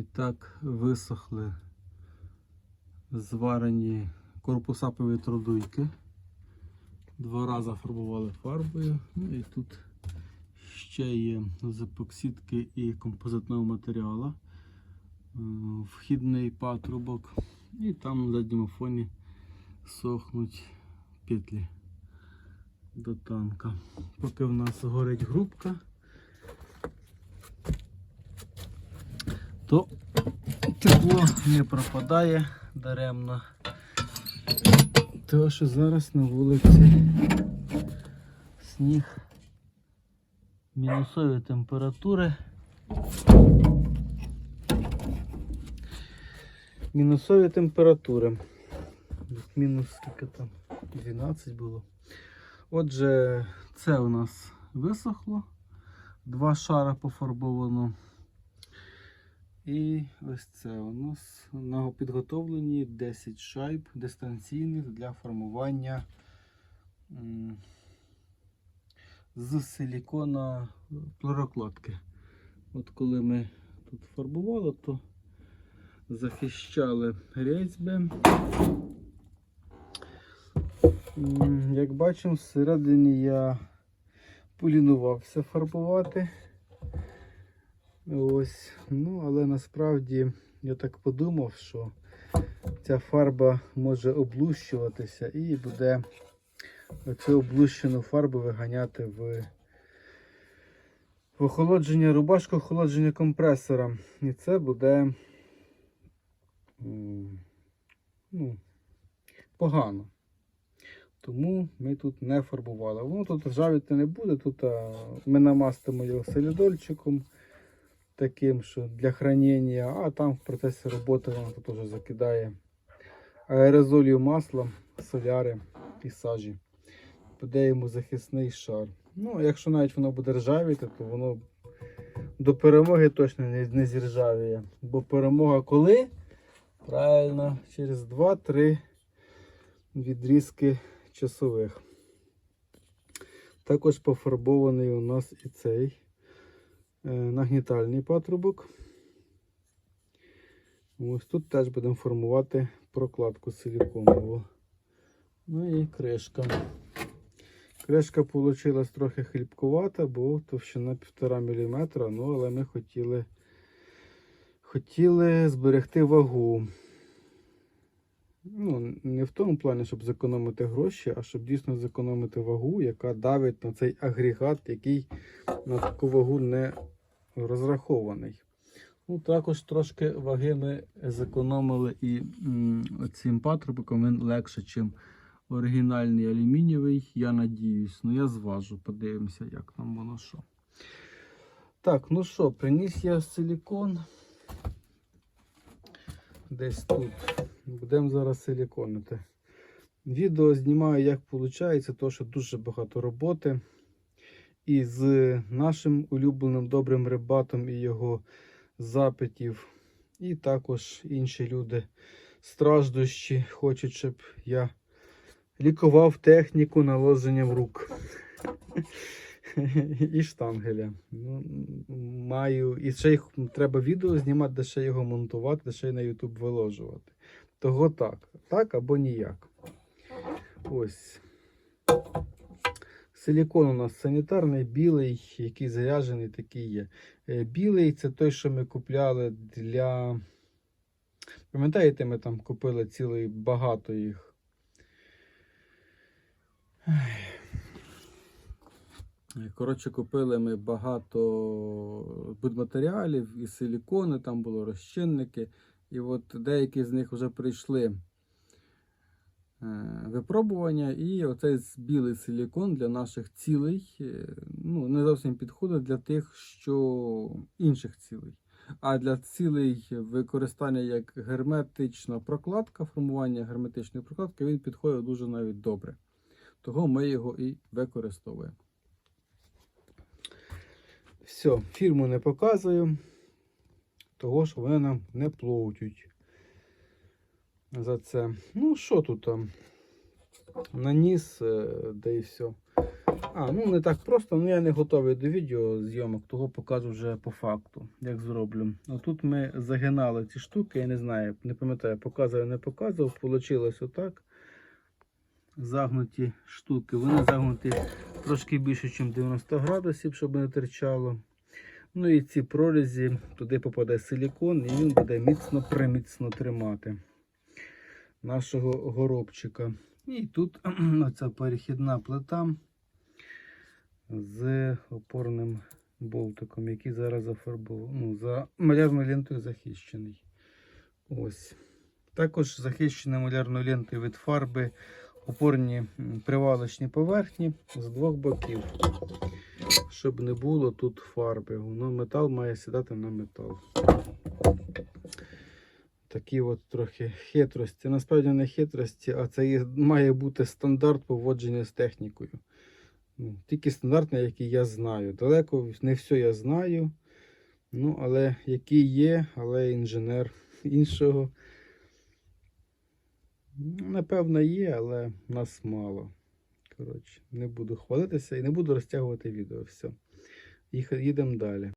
І так висохли зварені корпуса повітродуйки. Два рази фарбували фарбою. Ну і тут ще є з епоксидки і композитного матеріалу. Е, Вхідний патрубок. І там на задньому фоні сохнуть петлі до танка. Поки в нас горить грубка, то тепло не пропадає даремно. Тому що зараз на вулиці сніг, мінусові температури. Мінусові температури. Мінус скільки там? 12 було. Отже, це у нас висохло. Два шара пофарбовано. І ось це у нас на підготовлені 10 шайб дистанційних для формування з силікона плорокладки. От коли ми тут фарбували, то захищали різьби. Як бачимо, всередині я полінувався фарбувати. Ось, ну, але насправді я так подумав, що ця фарба може облущуватися і буде цю облущену фарбу виганяти в, охолодження рубашку, охолодження компресора. І це буде ну, погано. Тому ми тут не фарбували. Воно тут ржавіти не буде. Тут ми намастимо його солідольчиком таким, що для хранення, а там в процесі роботи воно тут уже закидає аерозолью масла, соляри і сажі. Буде йому захисний шар. Ну, якщо навіть воно буде ржавіти, то воно до перемоги точно не, не зіржавіє. Бо перемога коли? Правильно, через 2-3 відрізки часових. Також пофарбований у нас і цей нагнітальний патрубок. Ось тут теж будемо формувати прокладку силіконову. Ну і кришка. Кришка вийшла трохи хлібкувата, бо товщина 1,5 мм, ну але ми хотіли, хотіли зберегти вагу. Ну, не в тому плані, щоб зекономити гроші, а щоб дійсно зекономити вагу, яка давить на цей агрегат, який на таку вагу не розрахований. Ну, також трошки ваги ми зекономили і цим патрубком він легше, ніж оригінальний алюмінієвий. Я надіюсь. Ну я зважу, подивимося, як там воно що. Так, ну що, приніс я силікон. Десь тут. Будемо зараз силіконити. Відео знімаю, як виходить, тому що дуже багато роботи. І з нашим улюбленим добрим рибатом і його запитів. І також інші люди страждущі хочуть, щоб я лікував техніку наложенням рук. І штангеля. Ну, маю. І ще їх треба відео знімати, де ще його монтувати, де ще й на YouTube виложувати. Того так. Так або ніяк. Ось. Силікон у нас санітарний, білий, який заряджений, такий є. Е, Білий це той, що ми купляли для. Пам'ятаєте, ми там купили цілий багато їх. Коротше, купили ми багато будматеріалів і силікони, там були розчинники. І от деякі з них вже прийшли е, випробування, і оцей білий силікон для наших цілей е, ну, не зовсім підходить для тих, що інших цілей. А для цілей використання як герметична прокладка, формування герметичної прокладки, він підходить дуже навіть добре. Того ми його і використовуємо. Все, фірму не показую, того що вони нам не платять за це. Ну, що тут там? Наніс, е, да і все. А, ну не так просто, ну я не готовий до відео зйомок, того покажу вже по факту, як зроблю. Отут ми загинали ці штуки, я не знаю, не пам'ятаю, показував, не показував. Получилось отак. Загнуті штуки. Вони загнуті трошки більше, ніж 90 градусів, щоб не терчало. Ну і ці прорізі, туди попаде силікон, і він буде міцно приміцно тримати нашого горобчика. І тут оця перехідна плита з опорним болтиком, який зараз зафарбований, ну, за малярною лентою захищений. Ось. Також захищена малярною лентою від фарби опорні привалочні поверхні з двох боків. Щоб не було тут фарби. Воно метал має сідати на метал. Такі от трохи хитрості. Насправді не хитрості, а це має бути стандарт поводження з технікою. Ну, тільки стандартний, який я знаю. Далеко не все я знаю. Ну, але який є, але інженер іншого. ну, Напевно, є, але нас мало. Коротше, не буду хвалитися і не буду розтягувати відео. Все. Їдемо далі.